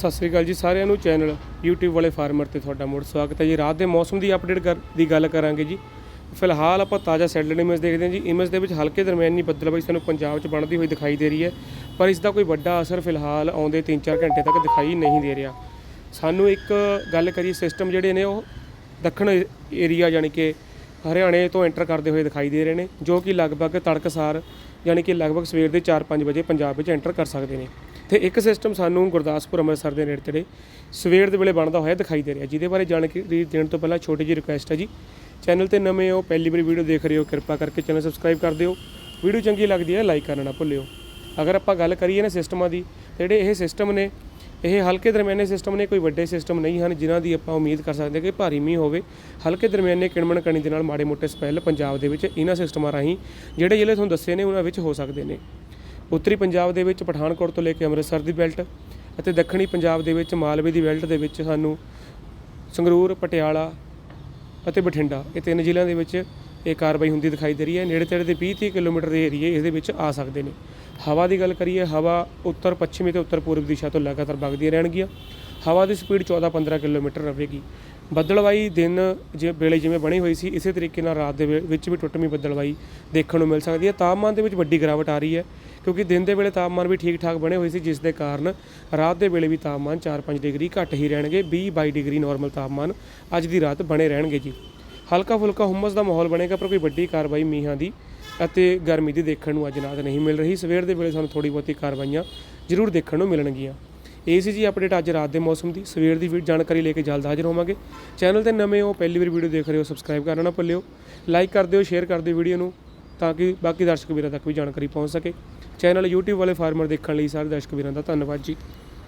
ਸਤਿ ਸ੍ਰੀ ਅਕਾਲ ਜੀ ਸਾਰਿਆਂ ਨੂੰ ਚੈਨਲ YouTube ਵਾਲੇ ਫਾਰਮਰ ਤੇ ਤੁਹਾਡਾ ਮੁੜ ਸਵਾਗਤ ਹੈ ਜੀ। ਰਾਤ ਦੇ ਮੌਸਮ ਦੀ ਅਪਡੇਟ ਦੀ ਗੱਲ ਕਰਾਂਗੇ ਜੀ। ਫਿਲਹਾਲ ਆਪਾਂ ਤਾਜ਼ਾ ਸੈਟਲਡ ਇਮੇਜ ਦੇਖਦੇ ਹਾਂ ਜੀ। ਇਮੇਜ ਦੇ ਵਿੱਚ ਹਲਕੇ ਦਰਮਿਆਨੀ ਬੱਦਲਬਾਈ ਸਾਨੂੰ ਪੰਜਾਬ 'ਚ ਬਣਦੀ ਹੋਈ ਦਿਖਾਈ ਦੇ ਰਹੀ ਹੈ। ਪਰ ਇਸ ਦਾ ਕੋਈ ਵੱਡਾ ਅਸਰ ਫਿਲਹਾਲ ਆਉਂਦੇ 3-4 ਘੰਟੇ ਤੱਕ ਦਿਖਾਈ ਨਹੀਂ ਦੇ ਰਿਹਾ। ਸਾਨੂੰ ਇੱਕ ਗੱਲ ਕਰੀ ਸਿਸਟਮ ਜਿਹੜੇ ਨੇ ਉਹ ਦੱਖਣ ਏਰੀਆ ਯਾਨੀ ਕਿ ਹਰਿਆਣੇ ਤੋਂ ਐਂਟਰ ਕਰਦੇ ਹੋਏ ਦਿਖਾਈ ਦੇ ਰਹੇ ਨੇ, ਜੋ ਕਿ ਲਗਭਗ ਤੜਕਸਾਰ ਯਾਨੀ ਕਿ ਲਗਭਗ ਸਵੇਰ ਦੇ 4-5 ਵਜੇ ਪੰਜਾਬ ਵਿੱਚ ਐਂਟਰ ਕਰ ਸਕਦੇ ਨੇ। ਤੇ ਇੱਕ ਸਿਸਟਮ ਸਾਨੂੰ ਗੁਰਦਾਸਪੁਰ ਅੰਮ੍ਰਿਤਸਰ ਦੇ ਨੇੜੇ ਤੇੜੇ ਸਵੇਰ ਦੇ ਵੇਲੇ ਬਣਦਾ ਹੋਇਆ ਦਿਖਾਈ ਦੇ ਰਿਹਾ। ਜਿਹਦੇ ਬਾਰੇ ਜਾਣਕਾਰੀ ਦੇਣ ਤੋਂ ਪਹਿਲਾਂ ਛੋਟੀ ਜਿਹੀ ਰਿਕੁਐਸਟ ਹੈ ਜੀ। ਚੈਨਲ ਤੇ ਨਵੇਂ ਹੋ, ਪਹਿਲੀ ਵਾਰੀ ਵੀਡੀਓ ਦੇਖ ਰਹੇ ਹੋ, ਕਿਰਪਾ ਕਰਕੇ ਚੈਨਲ ਸਬਸਕ੍ਰਾਈਬ ਕਰ ਦਿਓ। ਵੀਡੀਓ ਚੰਗੀ ਲੱਗਦੀ ਹੈ ਲਾਈਕ ਕਰਨਾ ਨਾ ਭੁੱਲਿਓ। ਅਗਰ ਆਪਾਂ ਗੱਲ ਕਰੀਏ ਨਾ ਸਿਸਟਮਾਂ ਦੀ, ਤੇ ਜਿਹੜੇ ਇਹ ਸਿਸਟਮ ਨੇ, ਇਹ ਹਲਕੇ ਦਰਮਿਆਨੇ ਸਿਸਟਮ ਨੇ, ਕੋਈ ਵੱਡੇ ਸਿਸਟਮ ਨਹੀਂ ਹਨ, ਜਿਨ੍ਹਾਂ ਦੀ ਆਪਾਂ ਉਮੀਦ ਕਰ ਸਕਦੇ ਹਾਂ ਕਿ ਭਾਰੀ ਮੀਂਹ ਹੋਵੇ। ਹਲਕੇ ਦਰਮਿਆਨੇ ਕਿਣਮਣ ਕਣੀ ਦੇ ਨਾਲ ਮਾੜੇ ਮੋਟੇ ਸਪੈਲ ਪੰਜਾਬ ਦੇ ਵਿੱਚ ਇਹਨਾਂ ਸਿਸਟਮਾਂ ਰਾਹੀਂ, ਜਿਹੜੇ ਜ਼ਿਲ੍ਹੇ ਤੁਹਾਨੂੰ ਦੱਸੇ ਨੇ, ਉਹਨਾਂ ਵਿੱਚ ਹੋ ਸਕਦੇ ਨੇ। ਉੱਤਰੀ ਪੰਜਾਬ ਦੇ ਵਿੱਚ ਪਠਾਨਕੋਟ ਤੋਂ ਲੈ ਕੇ ਅੰਮ੍ਰਿਤਸਰ ਦੀ ਬੈਲਟ ਅਤੇ ਦੱਖਣੀ ਪੰਜਾਬ ਦੇ ਵਿੱਚ ਮਾਲਵੇ ਦੀ ਬੈਲਟ ਦੇ ਵਿੱਚ ਸਾਨੂੰ ਸੰਗਰੂਰ, ਪਟਿਆਲਾ ਅਤੇ ਬਠਿੰਡਾ ਇਹ ਤਿੰਨ ਜ਼ਿਲ੍ਹਿਆਂ ਦੇ ਵਿੱਚ ਇਹ ਕਾਰਵਾਈ ਹੁੰਦੀ ਦਿਖਾਈ ਦੇ ਰਹੀ ਹੈ। ਨੇੜੇ ਤੇੜੇ ਦੇ 20-30 ਕਿਲੋਮੀਟਰ ਦੇ ਏਰੀਏ ਇਸ ਦੇ ਵਿੱਚ ਆ ਸਕਦੇ ਨੇ। ਹਵਾ ਦੀ ਗੱਲ ਕਰੀਏ, ਹਵਾ ਉੱਤਰ ਪੱਛਮੀ ਤੇ ਉੱਤਰ ਪੂਰਬ ਦਿਸ਼ਾ ਤੋਂ ਲਗਾਤਾਰ ਵਗਦੀਆਂ ਰਹਿਣਗੀਆਂ। ਹਵਾ ਦੀ ਸਪੀਡ 14-15 ਕਿਲੋਮੀਟਰ ਰਹੇਗੀ। ਬੱਦਲਵਾਈ ਦਿਨ ਜੇ ਵੇਲੇ ਜਿਵੇਂ ਬਣੀ ਹੋਈ ਸੀ, ਇਸੇ ਤਰੀਕੇ ਨਾਲ ਰਾਤ ਦੇ ਵੇ- ਵਿੱਚ ਵੀ ਟੁੱਟਵੀਂ ਬੱਦਲਵਾਈ ਦੇਖਣ ਨੂੰ ਮਿਲ ਸਕਦੀ ਹੈ। ਤਾਪਮਾਨ ਦੇ ਵਿੱਚ ਵੱਡੀ ਗਿਰਾਵਟ ਆ ਰਹੀ ਹੈ, ਕਿਉਂਕਿ ਦਿਨ ਦੇ ਵੇਲੇ ਤਾਪਮਾਨ ਵੀ ਠੀਕ ਠਾਕ ਬਣੇ ਹੋਏ ਸੀ, ਜਿਸ ਦੇ ਕਾਰਨ ਰਾਤ ਦੇ ਵੇਲੇ ਵੀ ਤਾਪਮਾਨ 4-5 ਡਿਗਰੀ ਘੱਟ ਹੀ ਰਹਿਣਗੇ 20-22 ਡਿਗਰੀ ਨਾਰਮਲ ਤਾਪਮਾਨ ਅੱਜ ਦੀ ਰਾਤ ਬਣੇ ਰਹਿਣਗੇ ਜੀ। ਹਲਕਾ ਫੁਲਕਾ ਹੁਮਸ ਦਾ ਮਾਹੌਲ ਬਣੇਗਾ, ਪਰ ਕੋਈ ਵੱਡੀ ਕਾਰਵਾਈ ਮੀਂਹਾਂ ਦੀ ਅਤੇ ਗਰਮੀ ਦੀ ਦੇਖਣ ਨੂੰ ਅੱਜ ਰਾਤ ਨਹੀਂ ਮਿਲ ਰਹੀ। ਸਵੇਰ ਦੇ ਵੇਲੇ ਸਾਨੂੰ ਥੋੜੀ ਬਹੁਤੀ ਕਾਰਵਾਈਆਂ ਜ਼ਰੂਰ ਦੇਖਣ ਨੂੰ ਮਿਲਣਗੀਆਂ। ਇਹ ਸੀ ਜੀ ਅਪਡੇਟ ਅੱਜ ਰਾਤ ਦੇ ਮੌਸਮ ਦੀ। ਸਵੇਰ ਦੀ ਵੀ ਜਾਣਕਾਰੀ ਲੈ ਕੇ ਜਲਦ ਹਾਜ਼ਰ ਹੋਵਾਂਗੇ। ਚੈਨਲ ਤੇ ਨਵੇਂ ਹੋ, ਪਹਿਲੀ ਵਾਰ ਵੀਡੀਓ ਦੇਖ ਰਹੇ ਹੋ ਸਬਸਕ੍ਰਾਈਬ ਕਰਨਾ ਨਾ ਭੁੱਲਿਓ। ਲਾਈਕ ਕਰ ਦਿਓ ਸ਼ੇਅਰ ਕਰ ਦਿਓ ਵੀਡੀਓ ਨੂੰ, ਤਾਂ ਕਿ ਬਾਕੀ ਦਰਸ਼ਕ ਵੀਰਾਂ ਤੱਕ ਵੀ ਜਾਣਕਾਰੀ ਪਹੁੰਚ ਸਕੇ। ਚੈਨਲ YouTube ਵਾਲੇ ਫਾਰਮਰ ਦੇਖਣ ਲਈ ਸਾਰੇ ਦਰਸ਼ਕ ਵੀਰਾਂ ਦਾ ਧੰਨਵਾਦ ਜੀ।